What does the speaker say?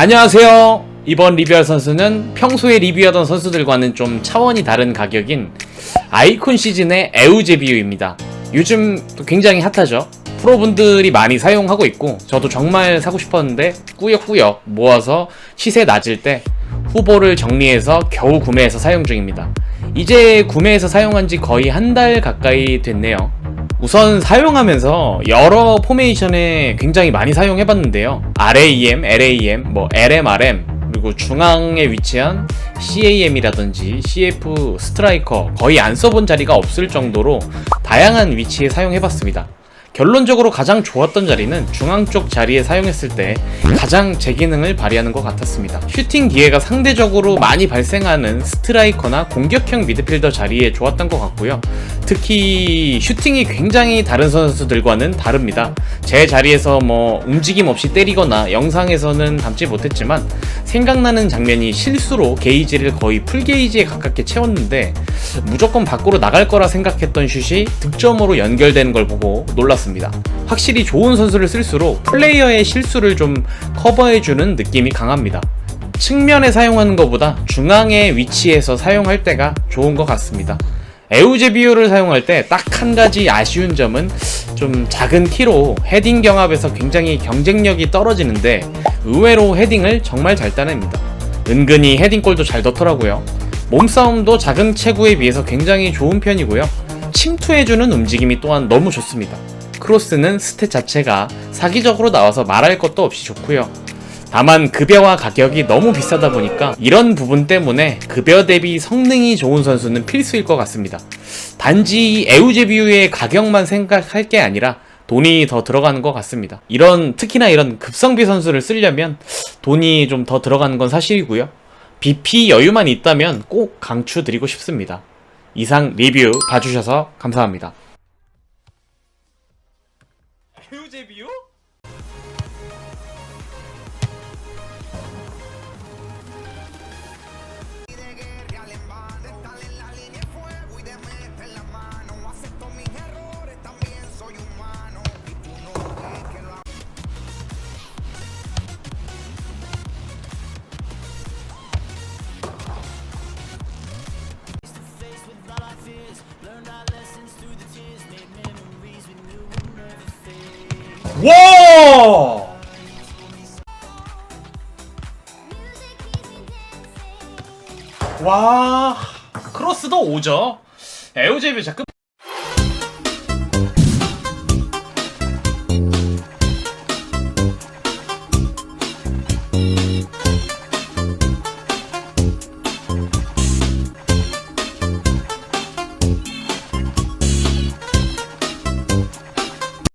안녕하세요. 이번 리뷰할 선수는 평소에 리뷰하던 선수들과는 좀 차원이 다른 가격인 아이콘 시즌의 에우제비우입니다. 요즘 또 굉장히 핫하죠. 프로분들이 많이 사용하고 있고 저도 정말 사고 싶었는데 꾸역꾸역 모아서 시세 낮을 때 후보를 정리해서 겨우 구매해서 사용 중입니다. 이제 구매해서 사용한 지 거의 한 달 가까이 됐네요. 우선 사용하면서 여러 포메이션에 굉장히 많이 사용해봤는데요. RAM, LAM, 뭐 LMRM, 그리고 중앙에 위치한 CAM이라든지 CF 스트라이커 거의 안 써본 자리가 없을 정도로 다양한 위치에 사용해봤습니다. 결론적으로 가장 좋았던 자리는 중앙 쪽 자리에 사용했을 때 가장 제 기능을 발휘하는 것 같았습니다. 슈팅 기회가 상대적으로 많이 발생하는 스트라이커나 공격형 미드필더 자리에 좋았던 것 같고요. 특히 슈팅이 굉장히 다른 선수들과는 다릅니다. 제 자리에서 뭐 움직임 없이 때리거나 영상에서는 담지 못했지만 생각나는 장면이 실수로 게이지를 거의 풀 게이지에 가깝게 채웠는데 무조건 밖으로 나갈 거라 생각했던 슛이 득점으로 연결되는 걸 보고 놀랐습니다. 확실히 좋은 선수를 쓸수록 플레이어의 실수를 좀 커버해주는 느낌이 강합니다. 측면에 사용하는 것보다 중앙에 위치해서 사용할 때가 좋은 것 같습니다. 에우제비오를 사용할 때 딱 한 가지 아쉬운 점은 좀 작은 키로 헤딩 경합에서 굉장히 경쟁력이 떨어지는데 의외로 헤딩을 정말 잘 따냅니다. 은근히 헤딩골도 잘 넣더라고요. 몸싸움도 작은 체구에 비해서 굉장히 좋은 편이고요. 침투해주는 움직임이 또한 너무 좋습니다. 크로스는 스탯 자체가 사기적으로 나와서 말할 것도 없이 좋고요. 다만 급여와 가격이 너무 비싸다 보니까 이런 부분 때문에 급여 대비 성능이 좋은 선수는 필수일 것 같습니다. 단지 에우제비우의 가격만 생각할 게 아니라 돈이 더 들어가는 것 같습니다. 이런 특히나 이런 급성비 선수를 쓰려면 돈이 좀 더 들어가는 건 사실이고요. BP 여유만 있다면 꼭 강추드리고 싶습니다. 이상 리뷰 봐주셔서 감사합니다. 에우제비우? 와! 와, 크로스도 오죠. 에우제비 자꾸